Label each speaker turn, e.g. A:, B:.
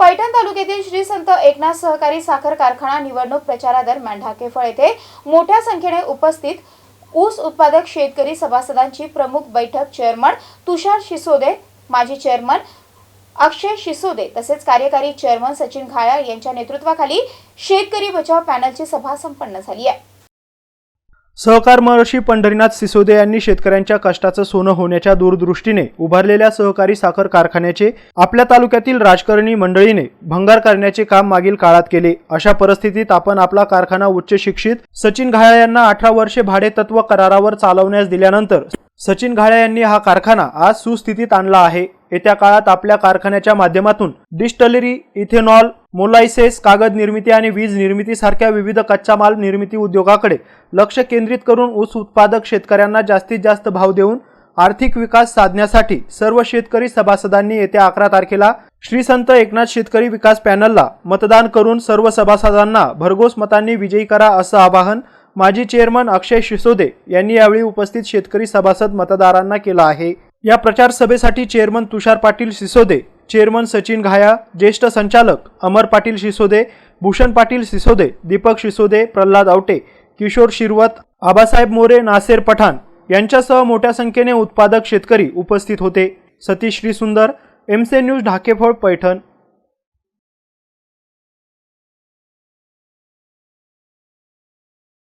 A: पैठण तालुक्यातील श्री संत एकनाथ सहकारी साखर कारखाना निवडणूक प्रचारादरम्यान ढाकेफळ येथे मोठ्या संख्येने उपस्थित ऊस उत्पादक शेतकरी सभासदांची प्रमुख बैठक. चेअरमन तुषार शिसोदे माजी चेअरमन अक्षय शिसोदे तसेच कार्यकारी चेअरमन सचिन घायाळ यांच्या नेतृत्वाखाली शेतकरी बचाव पॅनलची सभा संपन्न झाली आहे.
B: सहकार महर्षी पंढरीनाथ सिसोदे यांनी शेतकऱ्यांच्या कष्टाचं सोनं होण्याच्या दूरदृष्टीने उभारलेल्या सहकारी साखर कारखान्याचे आपल्या तालुक्यातील राजकारणी मंडळीने भंगार करण्याचे काम मागील काळात केले. अशा परिस्थितीत आपण आपला कारखाना उच्च शिक्षित सचिन घाया यांना अठरा वर्षे भाडेतत्व करारावर चालवण्यास दिल्यानंतर सचिन घाया यांनी हा कारखाना आज सुस्थितीत आणला आहे. येत्या काळात आपल्या कारखान्याच्या माध्यमातून डिस्टलरी इथेनॉल मोलायसेस कागद निर्मिती आणि वीज निर्मितीसारख्या विविध कच्चा माल निर्मिती उद्योगाकडे लक्ष केंद्रित करून ऊस उत्पादक शेतकऱ्यांना जास्तीत जास्त भाव देऊन आर्थिक विकास साधण्यासाठी सर्व शेतकरी सभासदांनी येत्या अकरा तारखेला श्री संत एकनाथ शेतकरी विकास पॅनलला मतदान करून सर्व सभासदांना भरघोस मतांनी विजयी करा असं आवाहन माजी चेअरमन अक्षय शिसोदे यांनी यावेळी उपस्थित शेतकरी सभासद मतदारांना केलं आहे. या प्रचार सभेसाठी चेअरमन तुषार पाटील सिसोदे चेअरमन सचिन घाया ज्येष्ठ संचालक अमर पाटील सिसोदे भूषण पाटील सिसोदे दीपक सिसोदे प्रल्हाद आवटे किशोर शिरवत आबासाहेब मोरे नासेर पठाण यांच्यासह मोठ्या संख्येने उत्पादक शेतकरी उपस्थित होते. सतीश श्रीसुंदर एमसे न्यूज ढाकेफळ पैठण.